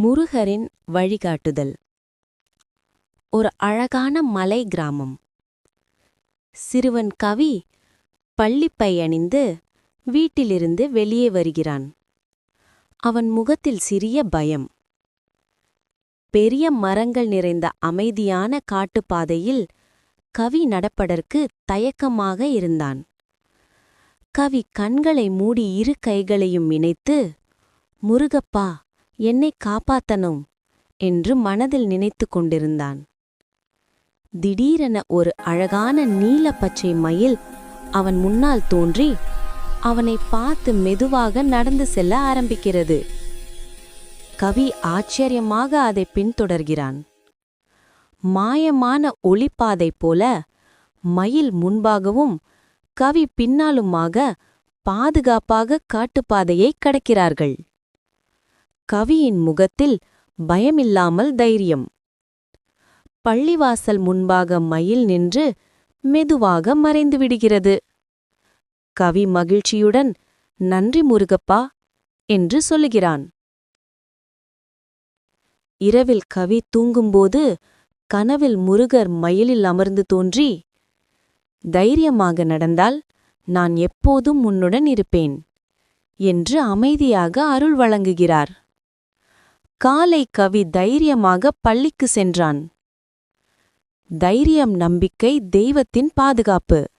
முருகரின் வழிகாட்டுதல். ஒரு அழகான மலை கிராமம். சிறுவன் கவி பள்ளிப்பை அணிந்து வீட்டிலிருந்து வெளியே வருகிறான். அவன் முகத்தில் சிறிய பயம். பெரிய மரங்கள் நிறைந்த அமைதியான காட்டுப்பாதையில் கவி நடப்பதற்கு தயக்கமாக இருந்தான். கவி கண்களை மூடி இரு கைகளையும் இணைத்து முருகப்பா என்னை காப்பாத்தனும் என்று மனதில் நினைத்து கொண்டிருந்தான். திடீரென ஒரு அழகான நீல பச்சை மயில் அவன் முன்னால் தோன்றி அவனை பார்த்து மெதுவாக நடந்து செல்ல ஆரம்பிக்கிறது. கவி ஆச்சரியமாக அதை பின்தொடர்கிறான். மாயமான ஒளிப்பாதை போல மயில் முன்பாகவும் கவி பின்னாலுமாக பாதுகாப்பாக காட்டுப்பாதையை கடக்கிறார்கள். கவியின் முகத்தில் பயமில்லாமல் தைரியம். பள்ளிவாசல் முன்பாக மயில் நின்று மெதுவாக மறைந்து விடுகிறது. கவி மகிழ்ச்சியுடன் நன்றி முருகப்பா என்று சொல்லுகிறான். இரவில் கவி தூங்கும்போது கனவில் முருகர் மயிலில் அமர்ந்து தோன்றி தைரியமாக நடந்தால் நான் எப்போதும் உன்னுடன் இருப்பேன் என்று அமைதியாக அருள் வழங்குகிறார். காலை கவி தைரியமாக பள்ளிக்கு சென்றான். தைரியம் நம்பிக்கை தெய்வத்தின் பாதுகாப்பு.